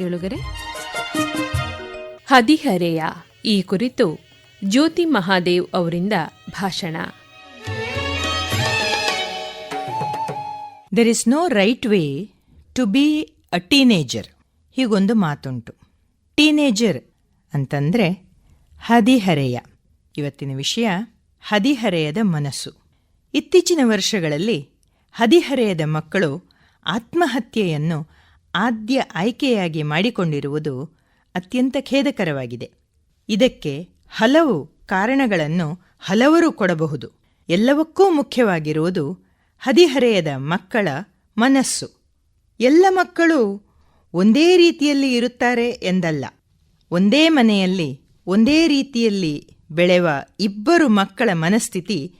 ಕೇಳುಗರೆ. ಹದಿಹರೆಯ ಈ ಕುರಿತು ಜ್ಯೋತಿ ಮಹಾದೇವ್ ಅವರಿಂದ ಭಾಷಣ. There is no right way to be a teenager ಹೀಗೊಂದು ಮಾತುಂಟು. ಟೀನೇಜರ್ ಅಂತಂದ್ರೆ ಹದಿಹರೆಯ. ಇವತ್ತಿನ ವಿಷಯ ಹದಿಹರೆಯದ ಮನಸ್ಸು. ಇತ್ತೀಚಿನ ವರ್ಷಗಳಲ್ಲಿ ಹದಿಹರೆಯದ ಮಕ್ಕಳು ಆತ್ಮಹತ್ಯೆಯನ್ನು ಆದ್ಯ ಆಯ್ಕೆಯಾಗಿ ಮಾಡಿಕೊಂಡಿರುವುದು ಅತ್ಯಂತ ಖೇದಕರವಾಗಿದೆ. ಇದಕ್ಕೆ ಹಲವು ಕಾರಣಗಳನ್ನು ಹಲವರು ಕೊಡಬಹುದು. ಎಲ್ಲವಕ್ಕೂ ಮುಖ್ಯವಾಗಿರುವುದು ಹದಿಹರೆಯದ ಮಕ್ಕಳ ಮನಸ್ಸು. ಎಲ್ಲ ಮಕ್ಕಳು ಒಂದೇ ರೀತಿಯಲ್ಲಿ ಇರುತ್ತಾರೆ ಎಂದಲ್ಲ. ಒಂದೇ ಮನೆಯಲ್ಲಿ, ಒಂದೇ ರೀತಿಯಲ್ಲಿ ಬೆಳೆವ ಇಬ್ಬರು ಮಕ್ಕಳ ಮನಸ್ಥಿತಿ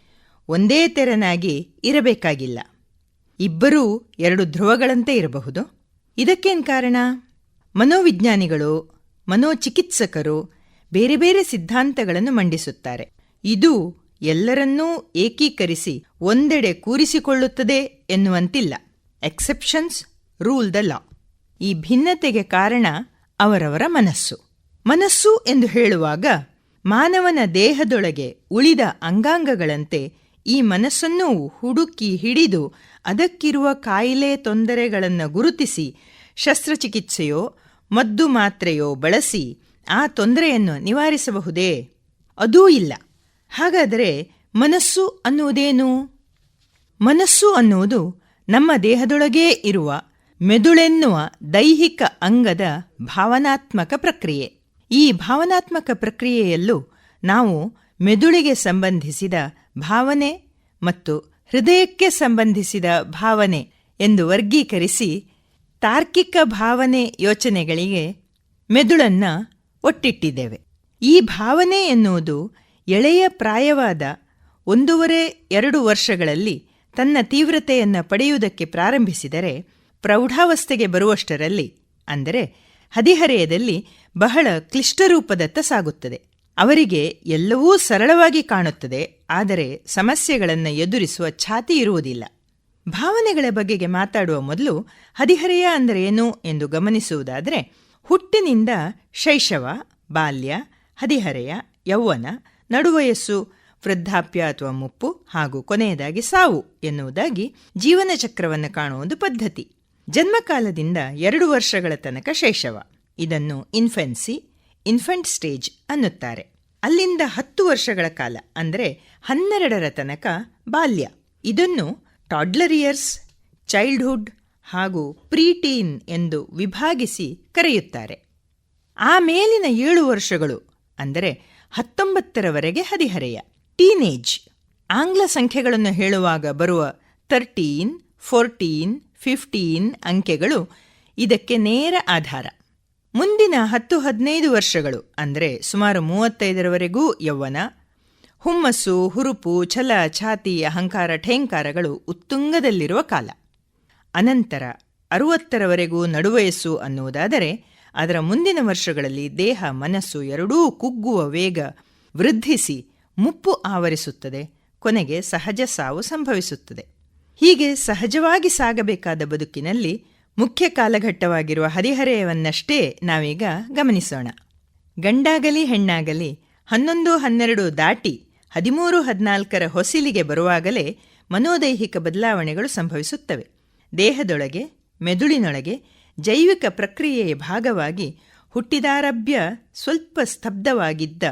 ಒಂದೇ ತೆರನಾಗಿ ಇರಬೇಕಾಗಿಲ್ಲ. ಇಬ್ಬರೂ ಎರಡು ಧ್ರುವಗಳಂತೆ ಇರಬಹುದು. ಇದಕ್ಕೇನು ಕಾರಣ? ಮನೋವಿಜ್ಞಾನಿಗಳು, ಮನೋಚಿಕಿತ್ಸಕರು ಬೇರೆ ಬೇರೆ ಸಿದ್ಧಾಂತಗಳನ್ನು ಮಂಡಿಸುತ್ತಾರೆ. ಇದು ಎಲ್ಲರನ್ನೂ ಏಕೀಕರಿಸಿ ಒಂದೆಡೆ ಕೂರಿಸಿಕೊಳ್ಳುತ್ತದೆ ಎನ್ನುವಂತಿಲ್ಲ. ಎಕ್ಸೆಪ್ಷನ್ಸ್ ರೂಲ್ ದ ಲಾ ಈ ಭಿನ್ನತೆಗೆ ಕಾರಣ ಅವರವರ ಮನಸ್ಸು. ಮನಸ್ಸು ಎಂದು ಹೇಳುವಾಗ ಮಾನವನ ದೇಹದೊಳಗೆ ಉಳಿದ ಅಂಗಾಂಗಗಳಂತೆ ಈ ಮನಸ್ಸನ್ನು ಹುಡುಕಿ ಹಿಡಿದು ಅದಕ್ಕಿರುವ ಕಾಯಿಲೆ ತೊಂದರೆಗಳನ್ನು ಗುರುತಿಸಿ ಶಸ್ತ್ರಚಿಕಿತ್ಸೆಯೋ, ಮದ್ದು ಮಾತ್ರೆಯೋ ಬಳಸಿ ಆ ತೊಂದರೆಯನ್ನು ನಿವಾರಿಸಬಹುದೇ? ಅದೂ ಇಲ್ಲ. ಹಾಗಾದರೆ ಮನಸ್ಸು ಅನ್ನುವುದೇನು? ಮನಸ್ಸು ಅನ್ನುವುದು ನಮ್ಮ ದೇಹದೊಳಗೇ ಇರುವ ಮೆದುಳೆನ್ನುವ ದೈಹಿಕ ಅಂಗದ ಭಾವನಾತ್ಮಕ ಪ್ರಕ್ರಿಯೆ. ಈ ಭಾವನಾತ್ಮಕ ಪ್ರಕ್ರಿಯೆಯಲ್ಲೂ ನಾವು ಮೆದುಳಿಗೆ ಸಂಬಂಧಿಸಿದ ಭಾವನೆ ಮತ್ತು ಹೃದಯಕ್ಕೆ ಸಂಬಂಧಿಸಿದ ಭಾವನೆ ಎಂದು ವರ್ಗೀಕರಿಸಿ ತಾರ್ಕಿಕ ಭಾವನೆ ಯೋಚನೆಗಳಿಗೆ ಮೆದುಳನ್ನ ಒಟ್ಟಿಟ್ಟಿದ್ದೇವೆ. ಈ ಭಾವನೆ ಎನ್ನುವುದು ಎಳೆಯ ಪ್ರಾಯವಾದ ಒಂದೂವರೆ ಎರಡು ವರ್ಷಗಳಲ್ಲಿ ತನ್ನ ತೀವ್ರತೆಯನ್ನು ಪಡೆಯುವುದಕ್ಕೆ ಪ್ರಾರಂಭಿಸಿದರೆ ಪ್ರೌಢಾವಸ್ಥೆಗೆ ಬರುವಷ್ಟರಲ್ಲಿ, ಅಂದರೆ ಹದಿಹರೆಯದಲ್ಲಿ ಬಹಳ ಕ್ಲಿಷ್ಟರೂಪದತ್ತ ಸಾಗುತ್ತದೆ. ಅವರಿಗೆ ಎಲ್ಲವೂ ಸರಳವಾಗಿ ಕಾಣುತ್ತದೆ, ಆದರೆ ಸಮಸ್ಯೆಗಳನ್ನು ಎದುರಿಸುವ ಛಾತಿ ಇರುವುದಿಲ್ಲ. ಭಾವನೆಗಳ ಬಗೆಗೆ ಮಾತಾಡುವ ಮೊದಲು ಹದಿಹರೆಯ ಅಂದರೆ ಎಂದು ಗಮನಿಸುವುದಾದರೆ, ಹುಟ್ಟಿನಿಂದ ಶೈಶವ, ಬಾಲ್ಯ, ಹದಿಹರೆಯ, ಯೌವನ, ನಡುವಯಸ್ಸು, ವೃದ್ಧಾಪ್ಯ ಅಥವಾ ಮುಪ್ಪು ಹಾಗೂ ಕೊನೆಯದಾಗಿ ಸಾವು ಎನ್ನುವುದಾಗಿ ಜೀವನ ಚಕ್ರವನ್ನು ಕಾಣುವ ಒಂದು ಪದ್ಧತಿ. ಜನ್ಮಕಾಲದಿಂದ ಎರಡು ವರ್ಷಗಳ ತನಕ ಶೈಶವ. ಇದನ್ನು ಇನ್ಫೆನ್ಸಿ, ಇನ್ಫೆಂಟ್ ಸ್ಟೇಜ್ ಅನ್ನುತ್ತಾರೆ. ಅಲ್ಲಿಂದ ಹತ್ತು ವರ್ಷಗಳ ಕಾಲ, ಅಂದರೆ ಹನ್ನೆರಡರ ತನಕ ಬಾಲ್ಯ. ಇದನ್ನು ಟಾಡ್ಲರ್ ಇಯರ್ಸ್ ಚೈಲ್ಡ್ಹುಡ್ ಹಾಗೂ ಪ್ರೀಟೀನ್ ಎಂದು ವಿಭಾಗಿಸಿ ಕರೆಯುತ್ತಾರೆ. ಆ ಮೇಲಿನ ಏಳು ವರ್ಷಗಳು, ಅಂದರೆ ಹತ್ತೊಂಬತ್ತರವರೆಗೆ ಹದಿಹರೆಯ. ಟೀನೇಜ್ ಆಂಗ್ಲ ಸಂಖ್ಯೆಗಳನ್ನು ಹೇಳುವಾಗ ಬರುವ ತರ್ಟೀನ್ ಫೋರ್ಟೀನ್ ಫಿಫ್ಟೀನ್ ಅಂಕೆಗಳು ಇದಕ್ಕೆ ನೇರ ಆಧಾರ. ಮುಂದಿನ ಹತ್ತು ಹದಿನೈದು ವರ್ಷಗಳು, ಅಂದರೆ ಸುಮಾರು ಮೂವತ್ತೈದರವರೆಗೂ ಯೌವನ ಹುಮ್ಮಸ್ಸು, ಹುರುಪು, ಛಲ, ಛಾತಿ, ಅಹಂಕಾರ, ಠೇಂಕಾರಗಳು ಉತ್ತುಂಗದಲ್ಲಿರುವ ಕಾಲ. ಅನಂತರ ಅರುವತ್ತರವರೆಗೂ ನಡುವಯಸ್ಸು ಅನ್ನುವುದಾದರೆ ಅದರ ಮುಂದಿನ ವರ್ಷಗಳಲ್ಲಿ ದೇಹ, ಮನಸ್ಸು ಎರಡೂ ಕುಗ್ಗುವ ವೇಗ ವೃದ್ಧಿಸಿ ಮುಪ್ಪು ಆವರಿಸುತ್ತದೆ, ಕೊನೆಗೆ ಸಹಜ ಸಾವು ಸಂಭವಿಸುತ್ತದೆ. ಹೀಗೆ ಸಹಜವಾಗಿ ಸಾಗಬೇಕಾದ ಬದುಕಿನಲ್ಲಿ ಮುಖ್ಯ ಕಾಲಘಟ್ಟವಾಗಿರುವ ಹರಿಹರೆಯವನ್ನಷ್ಟೇ ನಾವೀಗ ಗಮನಿಸೋಣ. ಗಂಡಾಗಲಿ, ಹೆಣ್ಣಾಗಲಿ ಹನ್ನೊಂದು, ಹನ್ನೆರಡು ದಾಟಿ ಹದಿಮೂರು ಹದಿನಾಲ್ಕರ ಹೊಸಿಲಿಗೆ ಬರುವಾಗಲೇ ಮನೋದೈಹಿಕ ಬದಲಾವಣೆಗಳು ಸಂಭವಿಸುತ್ತವೆ. ದೇಹದೊಳಗೆ, ಮೆದುಳಿನೊಳಗೆ ಜೈವಿಕ ಪ್ರಕ್ರಿಯೆಯ ಭಾಗವಾಗಿ ಹುಟ್ಟಿದಾರಭ್ಯ ಸ್ವಲ್ಪ ಸ್ತಬ್ಧವಾಗಿದ್ದ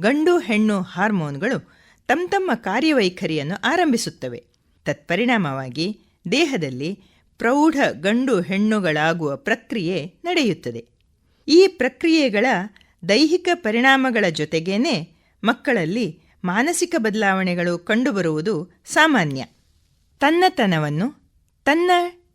ಗಂಡು ಹೆಣ್ಣು ಹಾರ್ಮೋನ್ಗಳು ತಮ್ಮ ತಮ್ಮ ಕಾರ್ಯವೈಖರಿಯನ್ನು ಆರಂಭಿಸುತ್ತವೆ. ತತ್ಪರಿಣಾಮವಾಗಿ ದೇಹದಲ್ಲಿ ಪ್ರೌಢ ಗಂಡು ಹೆಣ್ಣುಗಳಾಗುವ ಪ್ರಕ್ರಿಯೆ ನಡೆಯುತ್ತದೆ. ಈ ಪ್ರಕ್ರಿಯೆಗಳ ದೈಹಿಕ ಪರಿಣಾಮಗಳ ಜೊತೆಗೇನೆ ಮಕ್ಕಳಲ್ಲಿ ಮಾನಸಿಕ ಬದಲಾವಣೆಗಳು ಕಂಡುಬರುವುದು ಸಾಮಾನ್ಯ. ತನ್ನತನವನ್ನು, ತನ್ನ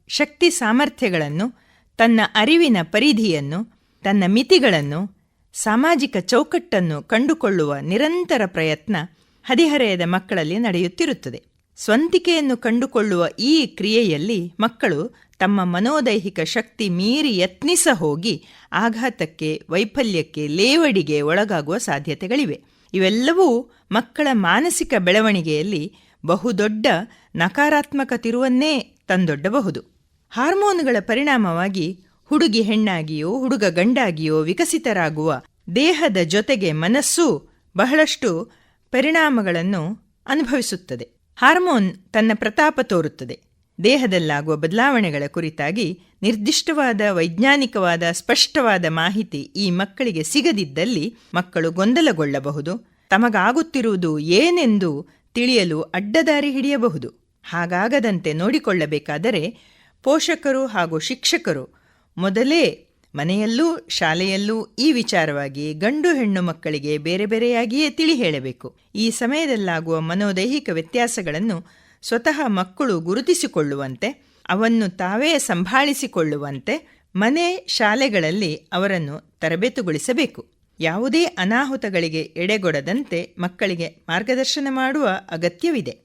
ಶಕ್ತಿ ಸಾಮರ್ಥ್ಯಗಳನ್ನು, ತನ್ನ ಅರಿವಿನ ಪರಿಧಿಯನ್ನು, ತನ್ನ ಮಿತಿಗಳನ್ನು, ಸಾಮಾಜಿಕ ಚೌಕಟ್ಟನ್ನು ಕಂಡುಕೊಳ್ಳುವ ನಿರಂತರ ಪ್ರಯತ್ನ ಹದಿಹರೆಯದ ಮಕ್ಕಳಲ್ಲಿ ನಡೆಯುತ್ತಿರುತ್ತದೆ. ಸ್ವಂತಿಕೆಯನ್ನು ಕಂಡುಕೊಳ್ಳುವ ಈ ಕ್ರಿಯೆಯಲ್ಲಿ ಮಕ್ಕಳು ತಮ್ಮ ಮನೋದೈಹಿಕ ಶಕ್ತಿ ಮೀರಿ ಯತ್ನಿಸ ಹೋಗಿ ಆಘಾತಕ್ಕೆ, ವೈಫಲ್ಯಕ್ಕೆ, ಲೇವಡಿಗೆ ಒಳಗಾಗುವ ಸಾಧ್ಯತೆಗಳಿವೆ. ಇವೆಲ್ಲವೂ ಮಕ್ಕಳ ಮಾನಸಿಕ ಬೆಳವಣಿಗೆಯಲ್ಲಿ ಬಹುದೊಡ್ಡ ನಕಾರಾತ್ಮಕ ತಿರುವನ್ನೇ ತಂದೊಡ್ಡಬಹುದು. ಹಾರ್ಮೋನುಗಳ ಪರಿಣಾಮವಾಗಿ ಹುಡುಗಿ ಹೆಣ್ಣಾಗಿಯೋ, ಹುಡುಗ ಗಂಡಾಗಿಯೋ ವಿಕಸಿತರಾಗುವ ದೇಹದ ಜೊತೆಗೆ ಮನಸ್ಸು ಬಹಳಷ್ಟು ಪರಿಣಾಮಗಳನ್ನು ಅನುಭವಿಸುತ್ತದೆ. ಹಾರ್ಮೋನ್ ತನ್ನ ಪ್ರತಾಪ ತೋರುತ್ತದೆ. ದೇಹದಲ್ಲಾಗುವ ಬದಲಾವಣೆಗಳ ಕುರಿತಾಗಿ ನಿರ್ದಿಷ್ಟವಾದ, ವೈಜ್ಞಾನಿಕವಾದ, ಸ್ಪಷ್ಟವಾದ ಮಾಹಿತಿ ಈ ಮಕ್ಕಳಿಗೆ ಸಿಗದಿದ್ದಲ್ಲಿ ಮಕ್ಕಳು ಗೊಂದಲಗೊಳ್ಳಬಹುದು. ತಮಗಾಗುತ್ತಿರುವುದು ಏನೆಂದು ತಿಳಿಯಲು ಅಡ್ಡದಾರಿ ಹಿಡಿಯಬಹುದು. ಹಾಗಾಗದಂತೆ ನೋಡಿಕೊಳ್ಳಬೇಕಾದರೆ ಪೋಷಕರು ಹಾಗೂ ಶಿಕ್ಷಕರು ಮೊದಲೇ ಮನೆಯಲ್ಲೂ ಶಾಲೆಯಲ್ಲೂ ಈ ವಿಚಾರವಾಗಿ ಗಂಡು ಹೆಣ್ಣು ಮಕ್ಕಳಿಗೆ ಬೇರೆ ಬೇರೆಯಾಗಿಯೇ ತಿಳಿ ಹೇಳಬೇಕು. ಈ ಸಮಯದಲ್ಲಾಗುವ ಮನೋದೈಹಿಕ ವ್ಯತ್ಯಾಸಗಳನ್ನು ಸ್ವತಃ ಮಕ್ಕಳು ಗುರುತಿಸಿಕೊಳ್ಳುವಂತೆ, ಅವನ್ನು ತಾವೇ ಸಂಭಾಳಿಸಿಕೊಳ್ಳುವಂತೆ ಮನೆ ಶಾಲೆಗಳಲ್ಲಿ ಅವರನ್ನು ತರಬೇತುಗೊಳಿಸಬೇಕು. ಯಾವುದೇ ಅನಾಹುತಗಳಿಗೆ ಎಡೆಗೊಡದಂತೆ ಮಕ್ಕಳಿಗೆ ಮಾರ್ಗದರ್ಶನ ಮಾಡುವ ಅಗತ್ಯವಿದೆ.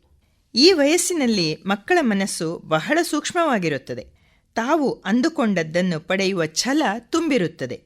ಈ ವಯಸ್ಸಿನಲ್ಲಿ ಮಕ್ಕಳ ಮನಸ್ಸು ಬಹಳ ಸೂಕ್ಷ್ಮವಾಗಿರುತ್ತದೆ. ತಾವು ಅಂದುಕೊಂಡದ್ದನ್ನು ಪಡೆಯುವ ಛಲ ತುಂಬಿರುತ್ತದೆ.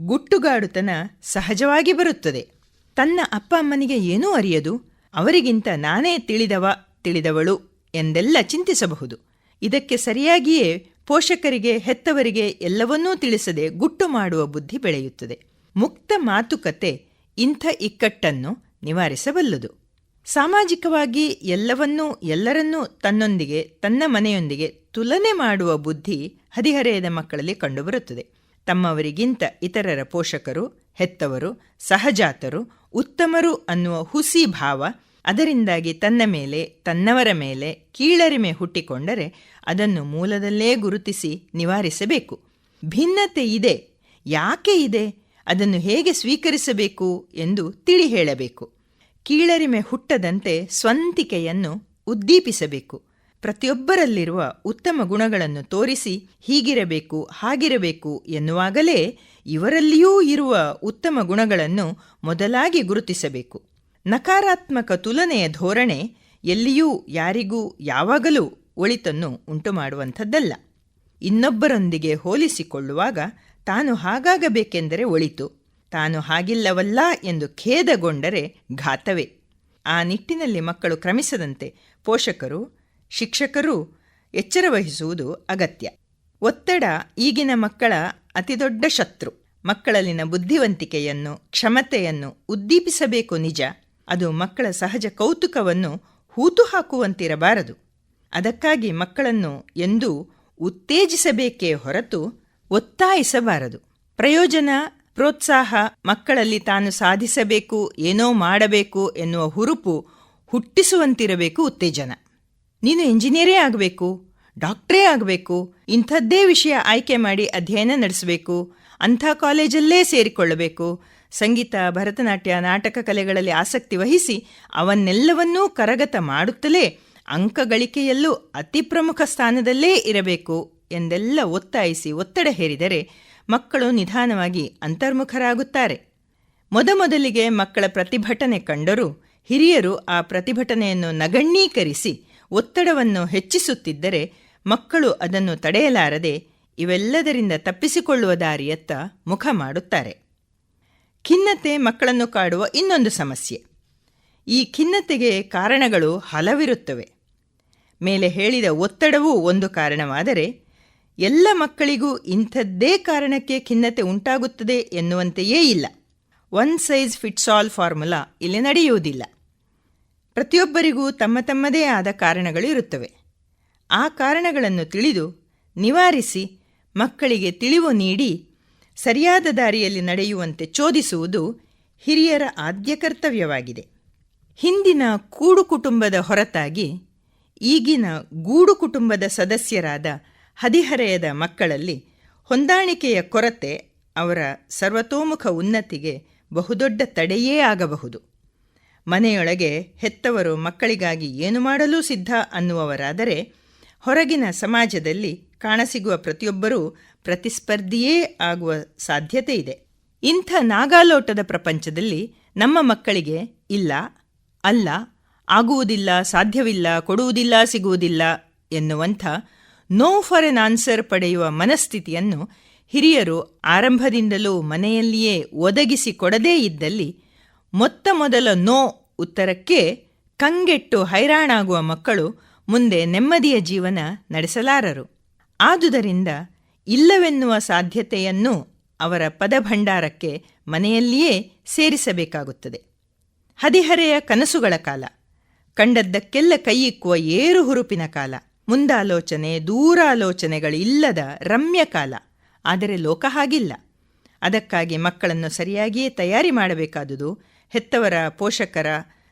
ಗುಟ್ಟುಗಾಡುತನ ಸಹಜವಾಗಿ ಬರುತ್ತದೆ. ತನ್ನ ಅಪ್ಪ ಅಮ್ಮನಿಗೆ ಏನೂ ಅರಿಯದು, ಅವರಿಗಿಂತ ನಾನೇ ತಿಳಿದವ ತಿಳಿದವಳು ಎಂದೆಲ್ಲ ಚಿಂತಿಸಬಹುದು. ಇದಕ್ಕೆ ಸರಿಯಾಗಿಯೇ ಪೋಷಕರಿಗೆ, ಹೆತ್ತವರಿಗೆ ಎಲ್ಲವನ್ನೂ ತಿಳಿಸದೆ ಗುಟ್ಟು ಮಾಡುವ ಬುದ್ಧಿ ಬೆಳೆಯುತ್ತದೆ. ಮುಕ್ತ ಮಾತುಕತೆ ಇಂಥ ಇಕ್ಕಟ್ಟನ್ನು ನಿವಾರಿಸಬಲ್ಲದು. ಸಾಮಾಜಿಕವಾಗಿ ಎಲ್ಲವನ್ನೂ, ಎಲ್ಲರನ್ನೂ ತನ್ನೊಂದಿಗೆ, ತನ್ನ ಮನೆಯೊಂದಿಗೆ ತುಲನೆ ಮಾಡುವ ಬುದ್ಧಿ ಹದಿಹರೆಯದ ಮಕ್ಕಳಲ್ಲಿ ಕಂಡುಬರುತ್ತದೆ. ತಮ್ಮವರಿಗಿಂತ ಇತರರ ಪೋಷಕರು, ಹೆತ್ತವರು, ಸಹಜಾತರು, ಉತ್ತಮರು ಅನ್ನುವ ಹುಸಿ ಭಾವ ಅದರಿಂದಾಗಿ ತನ್ನ ಮೇಲೆ, ತನ್ನವರ ಮೇಲೆ ಕೀಳರಿಮೆ ಹುಟ್ಟಿಕೊಂಡರೆ ಅದನ್ನು ಮೂಲದಲ್ಲೇ ಗುರುತಿಸಿ ನಿವಾರಿಸಬೇಕು. ಭಿನ್ನತೆ ಇದೆ. ಯಾಕೆ ಇದೆ? ಅದನ್ನು ಹೇಗೆ ಸ್ವೀಕರಿಸಬೇಕು ಎಂದು ತಿಳಿ ಹೇಳಬೇಕು. ಕೀಳರಿಮೆ ಹುಟ್ಟದಂತೆ ಸ್ವಂತಿಕೆಯನ್ನು ಉದ್ದೀಪಿಸಬೇಕು. ಪ್ರತಿಯೊಬ್ಬರಲ್ಲಿರುವ ಉತ್ತಮ ಗುಣಗಳನ್ನು ತೋರಿಸಿ ಹೀಗಿರಬೇಕು, ಹಾಗಿರಬೇಕು ಎನ್ನುವಾಗಲೇ ಇವರಲ್ಲಿಯೂ ಇರುವ ಉತ್ತಮ ಗುಣಗಳನ್ನು ಮೊದಲಾಗಿ ಗುರುತಿಸಬೇಕು. ನಕಾರಾತ್ಮಕ ತುಲನೆಯ ಧೋರಣೆ ಎಲ್ಲಿಯೂ ಯಾರಿಗೂ ಯಾವಾಗಲೂ ಒಳಿತನ್ನು ಉಂಟುಮಾಡುವಂಥದ್ದಲ್ಲ. ಇನ್ನೊಬ್ಬರೊಂದಿಗೆ ಹೋಲಿಸಿಕೊಳ್ಳುವಾಗ ತಾನು ಹಾಗಾಗಬೇಕೆಂದರೆ ಒಳಿತು, ತಾನು ಹಾಗಿಲ್ಲವಲ್ಲ ಎಂದು ಖೇದಗೊಂಡರೆ ಘಾತವೇ. ಆ ನಿಟ್ಟಿನಲ್ಲಿ ಮಕ್ಕಳು ಕ್ರಮಿಸದಂತೆ ಪೋಷಕರು, ಶಿಕ್ಷಕರು ಎಚ್ಚರವಹಿಸುವುದು ಅಗತ್ಯ. ಒತ್ತಡ ಈಗಿನ ಮಕ್ಕಳ ಅತಿದೊಡ್ಡ ಶತ್ರು. ಮಕ್ಕಳಲ್ಲಿನ ಬುದ್ಧಿವಂತಿಕೆಯನ್ನು, ಕ್ಷಮತೆಯನ್ನು ಉದ್ದೀಪಿಸಬೇಕು ನಿಜ. ಅದು ಮಕ್ಕಳ ಸಹಜ ಕೌತುಕವನ್ನು ಹೂತು ಹಾಕುವಂತಿರಬಾರದು ಅದಕ್ಕಾಗಿ ಮಕ್ಕಳನ್ನು ಎಂದೂ ಉತ್ತೇಜಿಸಬೇಕೇ ಹೊರತು ಒತ್ತಾಯಿಸಬಾರದು. ಪ್ರಯೋಜನ, ಪ್ರೋತ್ಸಾಹ ಮಕ್ಕಳಲ್ಲಿ ತಾನು ಸಾಧಿಸಬೇಕು, ಏನೋ ಮಾಡಬೇಕು ಎನ್ನುವ ಹುರುಪು ಹುಟ್ಟಿಸುವಂತಿರಬೇಕು ಉತ್ತೇಜನ. ನೀನು ಇಂಜಿನಿಯರೇ ಆಗಬೇಕು, ಡಾಕ್ಟ್ರೇ ಆಗಬೇಕು, ಇಂಥದ್ದೇ ವಿಷಯ ಆಯ್ಕೆ ಮಾಡಿ ಅಧ್ಯಯನ ನಡೆಸಬೇಕು, ಅಂಥ ಕಾಲೇಜಲ್ಲೇ ಸೇರಿಕೊಳ್ಳಬೇಕು ಸಂಗೀತ, ಭರತನಾಟ್ಯ, ನಾಟಕ ಕಲೆಗಳಲ್ಲಿ ಆಸಕ್ತಿ ವಹಿಸಿ ಅವನ್ನೆಲ್ಲವನ್ನೂ ಕರಗತ ಮಾಡುತ್ತಲೇ ಅಂಕಗಳಿಕೆಯಲ್ಲೂ ಅತಿ ಪ್ರಮುಖ ಸ್ಥಾನದಲ್ಲೇ ಇರಬೇಕು ಎಂದೆಲ್ಲ ಒತ್ತಾಯಿಸಿ ಒತ್ತಡ ಹೇರಿದರೆ ಮಕ್ಕಳು ನಿಧಾನವಾಗಿ ಅಂತರ್ಮುಖರಾಗುತ್ತಾರೆ. ಮೊದಮೊದಲಿಗೆ ಮಕ್ಕಳ ಪ್ರತಿಭಟನೆ ಕಂಡರೂ ಹಿರಿಯರು ಆ ಪ್ರತಿಭಟನೆಯನ್ನು ನಗಣ್ಣೀಕರಿಸಿ ಒತ್ತಡವನ್ನು ಹೆಚ್ಚಿಸುತ್ತಿದ್ದರೆ ಮಕ್ಕಳು ಅದನ್ನು ತಡೆಯಲಾರದೆ ಇವೆಲ್ಲದರಿಂದ ತಪ್ಪಿಸಿಕೊಳ್ಳುವ ದಾರಿಯತ್ತ ಮುಖ ಮಾಡುತ್ತಾರೆ. ಖಿನ್ನತೆ ಮಕ್ಕಳನ್ನು ಕಾಡುವ ಇನ್ನೊಂದು ಸಮಸ್ಯೆ. ಈ ಖಿನ್ನತೆಗೆ ಕಾರಣಗಳು ಹಲವಿರುತ್ತವೆ. ಮೇಲೆ ಹೇಳಿದ ಒತ್ತಡವೂ ಒಂದು ಕಾರಣವಾದರೆ, ಎಲ್ಲ ಮಕ್ಕಳಿಗೂ ಇಂಥದ್ದೇ ಕಾರಣಕ್ಕೆ ಖಿನ್ನತೆ ಉಂಟಾಗುತ್ತದೆ ಎನ್ನುವಂತೆಯೇ ಇಲ್ಲ. One size fits all formula ಇಲ್ಲಿ ನಡೆಯುವುದಿಲ್ಲ. ಪ್ರತಿಯೊಬ್ಬರಿಗೂ ತಮ್ಮ ತಮ್ಮದೇ ಆದ ಕಾರಣಗಳು ಇರುತ್ತವೆ. ಆ ಕಾರಣಗಳನ್ನು ತಿಳಿದು ನಿವಾರಿಸಿ ಮಕ್ಕಳಿಗೆ ತಿಳಿವು ನೀಡಿ ಸರಿಯಾದ ದಾರಿಯಲ್ಲಿ ನಡೆಯುವಂತೆ ಚೋದಿಸುವುದು ಹಿರಿಯರ ಆದ್ಯ ಕರ್ತವ್ಯವಾಗಿದೆ. ಹಿಂದಿನ ಕೂಡು ಕುಟುಂಬದ ಹೊರತಾಗಿ ಈಗಿನ ಗೂಡು ಕುಟುಂಬದ ಸದಸ್ಯರಾದ ಹದಿಹರೆಯದ ಮಕ್ಕಳಲ್ಲಿ ಹೊಂದಾಣಿಕೆಯ ಕೊರತೆ ಅವರ ಸರ್ವತೋಮುಖ ಉನ್ನತಿಗೆ ಬಹುದೊಡ್ಡ ತಡೆಯೇ ಆಗಬಹುದು. ಮನೆಯೊಳಗೆ ಹೆತ್ತವರು ಮಕ್ಕಳಿಗಾಗಿ ಏನು ಮಾಡಲೂ ಸಿದ್ಧ ಅನ್ನುವವರಾದರೆ ಹೊರಗಿನ ಸಮಾಜದಲ್ಲಿ ಕಾಣಸಿಗುವ ಪ್ರತಿಯೊಬ್ಬರೂ ಪ್ರತಿಸ್ಪರ್ಧಿಯೇ ಆಗುವ ಸಾಧ್ಯತೆ ಇದೆ. ಇಂಥ ನಾಗಾಲೋಟದ ಪ್ರಪಂಚದಲ್ಲಿ ನಮ್ಮ ಮಕ್ಕಳಿಗೆ ಇಲ್ಲ, ಅಲ್ಲ, ಆಗುವುದಿಲ್ಲ, ಸಾಧ್ಯವಿಲ್ಲ, ಕೊಡುವುದಿಲ್ಲ, ಸಿಗುವುದಿಲ್ಲ ಎನ್ನುವಂಥ ನೋ ಫಾರ್ ಎನ್ ಆನ್ಸರ್ ಪಡೆಯುವ ಮನಸ್ಥಿತಿಯನ್ನು ಹಿರಿಯರು ಆರಂಭದಿಂದಲೂ ಮನೆಯಲ್ಲಿಯೇ ಒದಗಿಸಿ ಕೊಡದೇ ಇದ್ದಲ್ಲಿ ಮೊತ್ತ ಮೊದಲ ನೋ ಉತ್ತರಕ್ಕೆ ಕಂಗೆಟ್ಟು ಹೈರಾಣಾಗುವ ಮಕ್ಕಳು ಮುಂದೆ ನೆಮ್ಮದಿಯ ಜೀವನ ನಡೆಸಲಾರರು. ಆದುದರಿಂದ ಇಲ್ಲವೆನ್ನುವ ಸಾಧ್ಯತೆಯನ್ನು ಅವರ ಪದಭಂಡಾರಕ್ಕೆ ಮನೆಯಲ್ಲಿಯೇ ಸೇರಿಸಬೇಕಾಗುತ್ತದೆ. ಹದಿಹರೆಯ ಕನಸುಗಳ ಕಾಲ, ಕಂಡದ್ದಕ್ಕೆಲ್ಲ ಕೈಯಿಕ್ಕುವ ಏರು ಹುರುಪಿನ ಕಾಲ, ಮುಂದಾಲೋಚನೆ, ದೂರಾಲೋಚನೆಗಳಿಲ್ಲದ ರಮ್ಯ ಕಾಲ, ಆದರೆ ಲೋಕ ಹಾಗಿಲ್ಲ. ಅದಕ್ಕಾಗಿ ಮಕ್ಕಳನ್ನು ಸರಿಯಾಗಿಯೇ ತಯಾರಿ ಮಾಡಬೇಕಾದುದು ಹೆತ್ತವರ ಪೋಷಕರ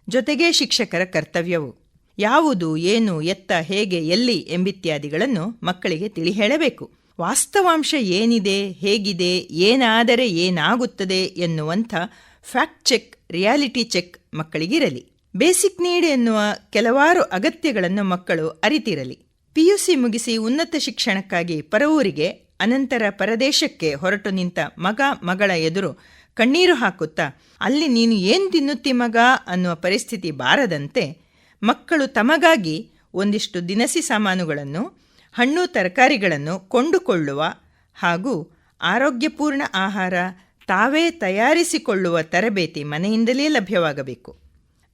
ಜೊತೆಗೆ ಶಿಕ್ಷಕರ ಕರ್ತವ್ಯವು. ಯಾವುದು, ಏನು, ಎತ್ತ, ಹೇಗೆ, ಎಲ್ಲಿ ಎಂಬಿತ್ಯಾದಿಗಳನ್ನು ಮಕ್ಕಳಿಗೆ ತಿಳಿ ಹೇಳಬೇಕು ವಾಸ್ತವಾಂಶ ಏನಿದೆ, ಹೇಗಿದೆ, ಏನಾದರೆ ಏನಾಗುತ್ತದೆ ಎನ್ನುವಂಥ ಫ್ಯಾಕ್ಟ್ ಚೆಕ್, ರಿಯಾಲಿಟಿ ಚೆಕ್ ಮಕ್ಕಳಿಗಿರಲಿ. ಬೇಸಿಕ್ ನೀಡ್ ಎನ್ನುವ ಕೆಲವಾರು ಅಗತ್ಯಗಳನ್ನು ಮಕ್ಕಳು ಅರಿತಿರಲಿ. ಪಿಯುಸಿ ಮುಗಿಸಿ ಉನ್ನತ ಶಿಕ್ಷಣಕ್ಕಾಗಿ ಪರವೂರಿಗೆ, ಅನಂತರ ಪರದೇಶಕ್ಕೆ ಹೊರಟು ನಿಂತ ಮಗ, ಮಗಳ ಎದುರು ಕಣ್ಣೀರು ಹಾಕುತ್ತಾ, ಅಲ್ಲಿ ನೀನು ಏನು ತಿನ್ನುತ್ತಿ ಮಗ ಅನ್ನುವ ಪರಿಸ್ಥಿತಿ ಬಾರದಂತೆ ಮಕ್ಕಳು ತಮಗಾಗಿ ಒಂದಿಷ್ಟು ದಿನಸಿ ಸಾಮಾನುಗಳನ್ನು, ಹಣ್ಣು ತರಕಾರಿಗಳನ್ನು ಕೊಂಡುಕೊಳ್ಳುವ ಹಾಗೂ ಆರೋಗ್ಯಪೂರ್ಣ ಆಹಾರ ತಾವೇ ತಯಾರಿಸಿಕೊಳ್ಳುವ ತರಬೇತಿ ಮನೆಯಿಂದಲೇ ಲಭ್ಯವಾಗಬೇಕು.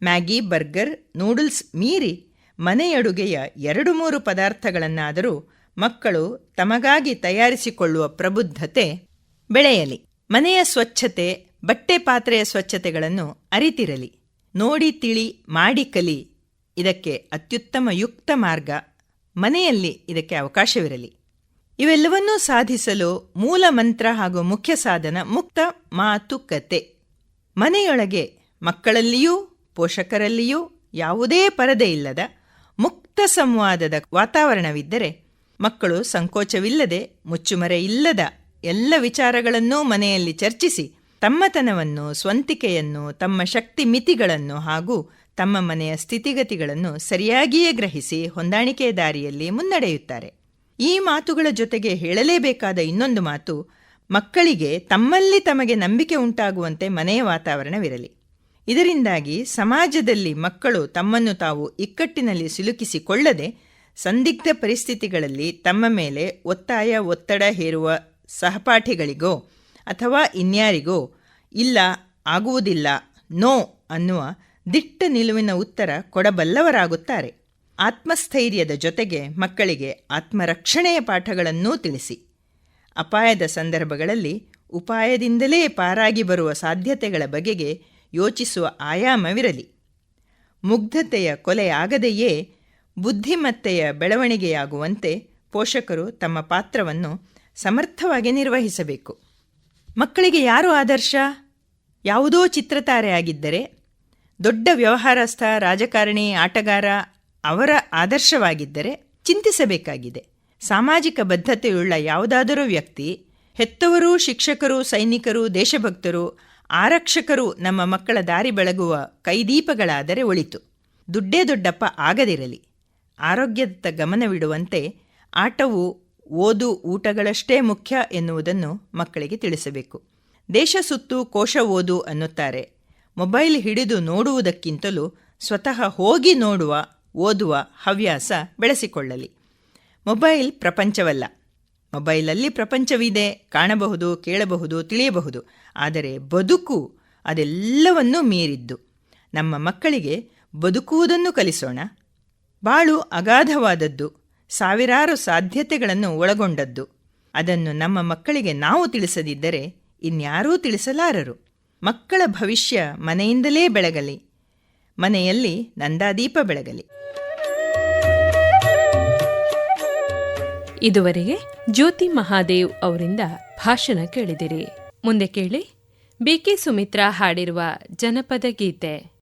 ಮ್ಯಾಗಿ, ಬರ್ಗರ್, ನೂಡಲ್ಸ್ ಮೀರಿ ಮನೆಯಡುಗೆಯ ಎರಡು ಮೂರು ಪದಾರ್ಥಗಳನ್ನಾದರೂ ಮಕ್ಕಳು ತಮಗಾಗಿ ತಯಾರಿಸಿಕೊಳ್ಳುವ ಪ್ರಬುದ್ಧತೆ ಬೆಳೆಯಲಿ. ಮನೆಯ ಸ್ವಚ್ಛತೆ, ಬಟ್ಟೆ ಪಾತ್ರೆಯ ಸ್ವಚ್ಛತೆಗಳನ್ನು ಅರಿತಿರಲಿ. ನೋಡಿ, ತಿಳಿ, ಮಾಡಿ ಕಲಿ. ಇದಕ್ಕೆ ಅತ್ಯುತ್ತಮ ಯುಕ್ತ ಮಾರ್ಗ ಮನೆಯಲ್ಲಿ ಇದಕ್ಕೆ ಅವಕಾಶವಿರಲಿ. ಇವೆಲ್ಲವನ್ನೂ ಸಾಧಿಸಲು ಮೂಲ ಮಂತ್ರ ಹಾಗೂ ಮುಖ್ಯ ಸಾಧನ ಮುಕ್ತ ಮಾತುಕತೆ. ಮನೆಯೊಳಗೆ ಮಕ್ಕಳಲ್ಲಿಯೂ ಪೋಷಕರಲ್ಲಿಯೂ ಯಾವುದೇ ಪರದೆ ಇಲ್ಲದ ಮುಕ್ತ ಸಂವಾದದ ವಾತಾವರಣವಿದ್ದರೆ ಮಕ್ಕಳು ಸಂಕೋಚವಿಲ್ಲದೆ ಮುಚ್ಚುಮರೆ ಇಲ್ಲದ ಎಲ್ಲ ವಿಚಾರಗಳನ್ನೂ ಮನೆಯಲ್ಲಿ ಚರ್ಚಿಸಿ ತಮ್ಮತನವನ್ನು, ಸ್ವಂತಿಕೆಯನ್ನು, ತಮ್ಮ ಶಕ್ತಿ ಮಿತಿಗಳನ್ನು ಹಾಗೂ ತಮ್ಮ ಮನೆಯ ಸ್ಥಿತಿಗತಿಗಳನ್ನು ಸರಿಯಾಗಿಯೇ ಗ್ರಹಿಸಿ ಹೊಂದಾಣಿಕೆ ದಾರಿಯಲ್ಲಿ ಮುನ್ನಡೆಯುತ್ತಾರೆ. ಈ ಮಾತುಗಳ ಜೊತೆಗೆ ಹೇಳಲೇಬೇಕಾದ ಇನ್ನೊಂದು ಮಾತು, ಮಕ್ಕಳಿಗೆ ತಮ್ಮಲ್ಲಿ ತಮಗೆ ನಂಬಿಕೆ ಉಂಟಾಗುವಂತೆ ಮನೆಯ ವಾತಾವರಣವಿರಲಿ. ಇದರಿಂದಾಗಿ ಸಮಾಜದಲ್ಲಿ ಮಕ್ಕಳು ತಮ್ಮನ್ನು ತಾವು ಇಕ್ಕಟ್ಟಿನಲ್ಲಿ ಸಿಲುಕಿಸಿಕೊಳ್ಳದೆ ಸಂದಿಗ್ಧ ಪರಿಸ್ಥಿತಿಗಳಲ್ಲಿ ತಮ್ಮ ಮೇಲೆ ಒತ್ತಾಯ, ಒತ್ತಡ ಹೇರುವ ಸಹಪಾಠಿಗಳಿಗೋ ಅಥವಾ ಇನ್ಯಾರಿಗೋ, ಇಲ್ಲ, ಆಗುವುದಿಲ್ಲ, ನೋ ಅನ್ನುವ ದಿಟ್ಟ ನಿಲುವಿನ ಉತ್ತರ ಕೊಡಬಲ್ಲವರಾಗುತ್ತಾರೆ. ಆತ್ಮಸ್ಥೈರ್ಯದ ಜೊತೆಗೆ ಮಕ್ಕಳಿಗೆ ಆತ್ಮರಕ್ಷಣೆಯ ಪಾಠಗಳನ್ನೂ ತಿಳಿಸಿ. ಅಪಾಯದ ಸಂದರ್ಭಗಳಲ್ಲಿ ಉಪಾಯದಿಂದಲೇ ಪಾರಾಗಿ ಬರುವ ಸಾಧ್ಯತೆಗಳ ಬಗೆಗೆ ಯೋಚಿಸುವ ಆಯಾಮವಿರಲಿ. ಮುಗ್ಧತೆಯ ಕೊಲೆಯಾಗದೆಯೇ ಬುದ್ಧಿಮತ್ತೆಯ ಬೆಳವಣಿಗೆಯಾಗುವಂತೆ ಪೋಷಕರು ತಮ್ಮ ಪಾತ್ರವನ್ನು ಸಮರ್ಥವಾಗಿ ನಿರ್ವಹಿಸಬೇಕು. ಮಕ್ಕಳಿಗೆ ಯಾರು ಆದರ್ಶ? ಯಾವುದೋ ಚಿತ್ರತಾರೆಯಾಗಿದ್ದರೆ ದೊಡ್ಡ ವ್ಯವಹಾರಸ್ಥ, ರಾಜಕಾರಣಿ, ಆಟಗಾರ ಅವರ ಆದರ್ಶವಾಗಿದ್ದರೆ ಚಿಂತಿಸಬೇಕಾಗಿದೆ. ಸಾಮಾಜಿಕ ಬದ್ಧತೆಯುಳ್ಳ ಯಾವುದಾದರೂ ವ್ಯಕ್ತಿ, ಹೆತ್ತವರು, ಶಿಕ್ಷಕರು, ಸೈನಿಕರು, ದೇಶಭಕ್ತರು, ಆರಕ್ಷಕರು ನಮ್ಮ ಮಕ್ಕಳ ದಾರಿ ಬೆಳಗುವ ಕೈದೀಪಗಳಾದರೆ ಒಳಿತು. ದುಡ್ಡೇ ದೊಡ್ಡಪ್ಪ ಆಗದಿರಲಿ. ಆರೋಗ್ಯದತ್ತ ಗಮನವಿಡುವಂತೆ ಆಟವು, ಓದು, ಊಟಗಳಷ್ಟೇ ಮುಖ್ಯ ಎನ್ನುವುದನ್ನು ಮಕ್ಕಳಿಗೆ ತಿಳಿಸಬೇಕು. ದೇಶ ಸುತ್ತು, ಕೋಶ ಓದು ಅನ್ನುತ್ತಾರೆ. ಮೊಬೈಲ್ ಹಿಡಿದು ನೋಡುವುದಕ್ಕಿಂತಲೂ ಸ್ವತಃ ಹೋಗಿ ನೋಡುವ, ಓದುವ ಹವ್ಯಾಸ ಬೆಳೆಸಿಕೊಳ್ಳಲಿ. ಮೊಬೈಲ್ ಪ್ರಪಂಚವಲ್ಲ. ಮೊಬೈಲಲ್ಲಿ ಪ್ರಪಂಚವಿದೆ, ಕಾಣಬಹುದು, ಕೇಳಬಹುದು, ತಿಳಿಯಬಹುದು. ಆದರೆ ಬದುಕು ಅದೆಲ್ಲವನ್ನೂ ಮೀರಿದ್ದು. ನಮ್ಮ ಮಕ್ಕಳಿಗೆ ಬದುಕುವುದನ್ನು ಕಲಿಸೋಣ. ಬಾಳು ಅಗಾಧವಾದದ್ದು. ಸಾವಿರಾರು ಸಾಧ್ಯತೆಗಳನ್ನು ಒಳಗೊಂಡದ್ದು. ಅದನ್ನು ನಮ್ಮ ಮಕ್ಕಳಿಗೆ ನಾವು ತಿಳಿಸದಿದ್ದರೆ ಇನ್ಯಾರೂ ತಿಳಿಸಲಾರರು? ಮಕ್ಕಳ ಭವಿಷ್ಯ ಮನೆಯಿಂದಲೇ ಬೆಳಗಲಿ. ಮನೆಯಲ್ಲಿ ನಂದಾದೀಪ ಬೆಳಗಲಿ. ಇದುವರೆಗೆ ಜ್ಯೋತಿ ಮಹಾದೇವ್ ಅವರಿಂದ ಭಾಷಣ ಕೇಳಿದಿರಿ. ಮುಂದೆ ಕೇಳಿ ಬಿಕೆ ಸುಮಿತ್ರಾ ಹಾಡಿರುವ ಜನಪದ ಗೀತೆ.